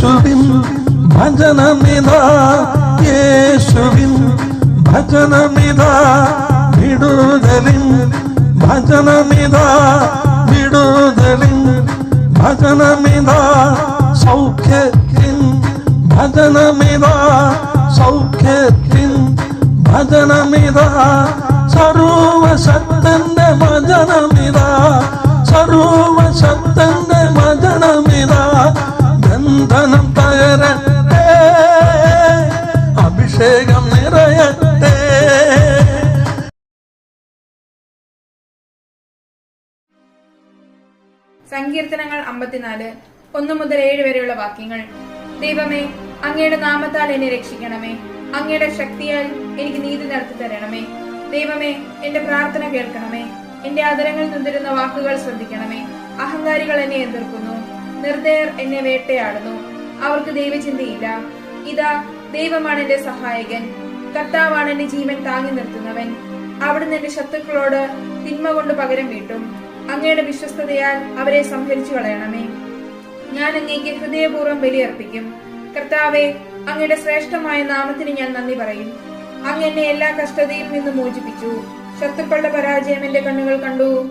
യേശുവിൻ ഭജനമിതാ യേശുവിൻ ഭജനമിതാ വിടുതലിൻ ഭജനമിതാ വിടുതലിൻ ഭജനമിതാ സൗഖ്യത്തിൻ ഭജനമിതാ സൗഖ്യത്തിൻ ഭജനമിതാ സർവശക്തന്റെ ഭജനമിതാ ഭജനമിതാ ബന്ധനം തകരട്ടെ അഭിഷേകം നിറയട്ടെ. സങ്കീർത്തനങ്ങൾ അമ്പത്തിനാല് ഒന്നു മുതൽ ഏഴ് വരെയുള്ള വാക്യങ്ങൾ. ദൈവമേ അങ്ങയുടെ നാമത്താൽ എന്നെ രക്ഷിക്കണമേ. അങ്ങയുടെ ശക്തിയാൽ എനിക്ക് നീതി നടത്തി തരണമേ. ദൈവമേ എന്റെ പ്രാർത്ഥന കേൾക്കണമേ. എന്റെ ആദരങ്ങൾ നിന്നിരുന്ന വാക്കുകൾ ശ്രദ്ധിക്കണമേ. അഹങ്കാരികൾ എന്നെ എതിർക്കുന്നു. നിർദ്ദയർ എന്നെ വേട്ടയാടുന്നു. അവർക്ക് ദൈവചിന്തയില്ല. ഇതാ ദൈവമാണ് എന്റെ സഹായകൻ. കർത്താവാണ് എന്റെ ജീവൻ താങ്ങി നിർത്തുന്നവൻ. അവിടുന്ന് എന്റെ ശത്രുക്കളോട് തിന്മ കൊണ്ട് പകരം വീട്ടും. അങ്ങയുടെ വിശ്വസ്തതയാൽ അവരെ സംഹരിച്ചു കളയണമേ. ഞാൻ അങ്ങേക്ക് ഹൃദയപൂർവം ബലിയർപ്പിക്കും. കർത്താവെ അങ്ങയുടെ ശ്രേഷ്ഠമായ നാമത്തിന് ഞാൻ നന്ദി പറയും. അങ്ങ് എന്നെ എല്ലാ കഷ്ടതയിൽ നിന്നും മോചിപ്പിച്ചു. ശത്രുക്കളുടെ പരാജയം എന്റെ കണ്ണുകൾ കണ്ടു.